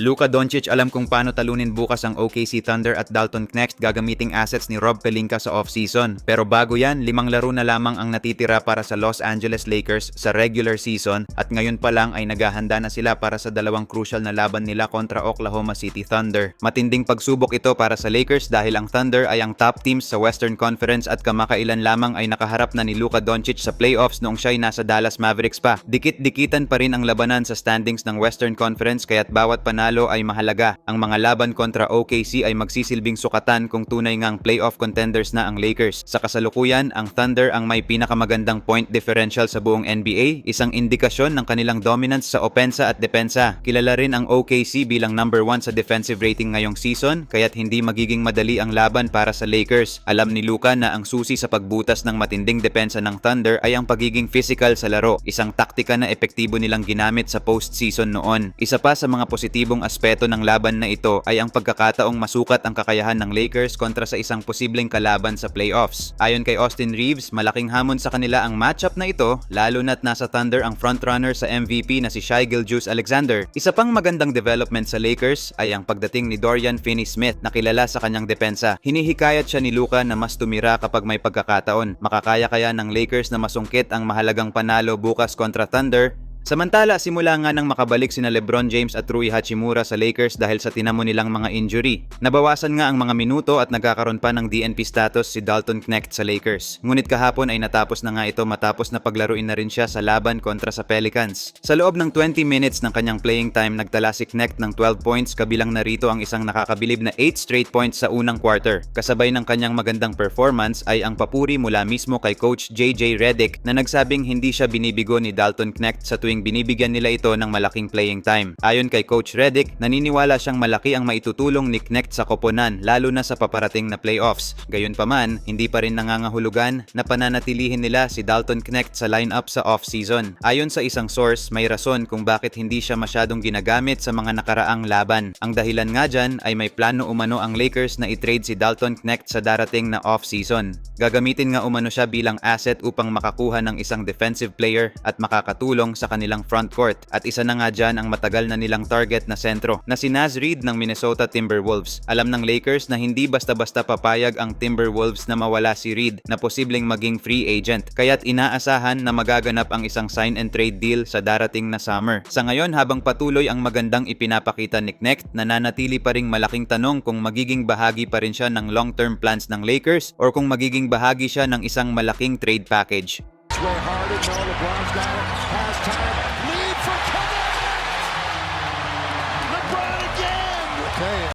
Luka Doncic alam kung paano talunin bukas ang OKC Thunder at Dalton Knecht gagamiting assets ni Rob Pelinka sa offseason. Pero bago yan, limang laro na lamang ang natitira para sa Los Angeles Lakers sa regular season at ngayon pa lang ay naghahanda na sila para sa dalawang crucial na laban nila kontra Oklahoma City Thunder. Matinding pagsubok ito para sa Lakers dahil ang Thunder ay ang top teams sa Western Conference at kamakailan lamang ay nakaharap na ni Luka Doncic sa playoffs noong siya'y nasa Dallas Mavericks pa. Dikit-dikitan pa rin ang labanan sa standings ng Western Conference kaya't bawat panalo ay mahalaga. Ang mga laban kontra OKC ay magsisilbing sukatan kung tunay ngang playoff contenders na ang Lakers. Sa kasalukuyan, ang Thunder ang may pinakamagandang point differential sa buong NBA, isang indikasyon ng kanilang dominance sa opensa at depensa. Kilala rin ang OKC bilang number 1 sa defensive rating ngayong season, kaya't hindi magiging madali ang laban para sa Lakers. Alam ni Luka na ang susi sa pagbutas ng matinding depensa ng Thunder ay ang pagiging physical sa laro, isang taktika na epektibo nilang ginamit sa postseason noon. Isa pa sa mga positibong aspeto ng laban na ito ay ang pagkakataong masukat ang kakayahan ng Lakers kontra sa isang posibleng kalaban sa playoffs. Ayon kay Austin Reeves, malaking hamon sa kanila ang matchup na ito, lalo na't nasa Thunder ang frontrunner sa MVP na si Shai Gilgeous-Alexander. Isa pang magandang development sa Lakers ay ang pagdating ni Dorian Finney-Smith na kilala sa kanyang depensa. Hinihikayat siya ni Luka na mas tumira kapag may pagkakataon. Makakaya kaya ng Lakers na masungkit ang mahalagang panalo bukas kontra Thunder Samantala, simula nga nang makabalik sina Lebron James at Rui Hachimura sa Lakers dahil sa tinamo nilang mga injury. Nabawasan nga ang mga minuto at nagkakaroon pa ng DNP status si Dalton Knecht sa Lakers. Ngunit kahapon ay natapos na nga ito matapos na paglaruin na rin siya sa laban kontra sa Pelicans. Sa loob ng 20 minutes ng kanyang playing time, nagtala si Knecht ng 12 points kabilang narito ang isang nakakabilib na 8 straight points sa unang quarter. Kasabay ng kanyang magandang performance ay ang papuri mula mismo kay coach JJ Redick na nagsabing hindi siya binibigo ni Dalton Knecht sa tuwing binibigyan nila ito ng malaking playing time. Ayon kay Coach Redick, naniniwala siyang malaki ang maitutulong ni Knecht sa koponan lalo na sa paparating na playoffs. Gayunpaman, hindi pa rin nangangahulugan na pananatilihin nila si Dalton Knecht sa lineup sa off-season. Ayon sa isang source, may rason kung bakit hindi siya masyadong ginagamit sa mga nakaraang laban. Ang dahilan nga dyan ay may plano umano ang Lakers na i-trade si Dalton Knecht sa darating na off-season. Gagamitin nga umano siya bilang asset upang makakuha ng isang defensive player at makakatulong sa kanilang front court. At isa na nga dyan ang matagal na nilang target na sentro na si Naz Reid ng Minnesota Timberwolves. Alam ng Lakers na hindi basta-basta papayag ang Timberwolves na mawala si Reid na posibleng maging free agent. Kaya't inaasahan na magaganap ang isang sign and trade deal sa darating na summer. Sa ngayon habang patuloy ang magandang ipinapakita ni Knecht, nananatili pa ring malaking tanong kung magiging bahagi pa rin siya ng long-term plans ng Lakers or kung magiging bahagi siya ng isang malaking trade package. Way Harden, no, LeBron's got it.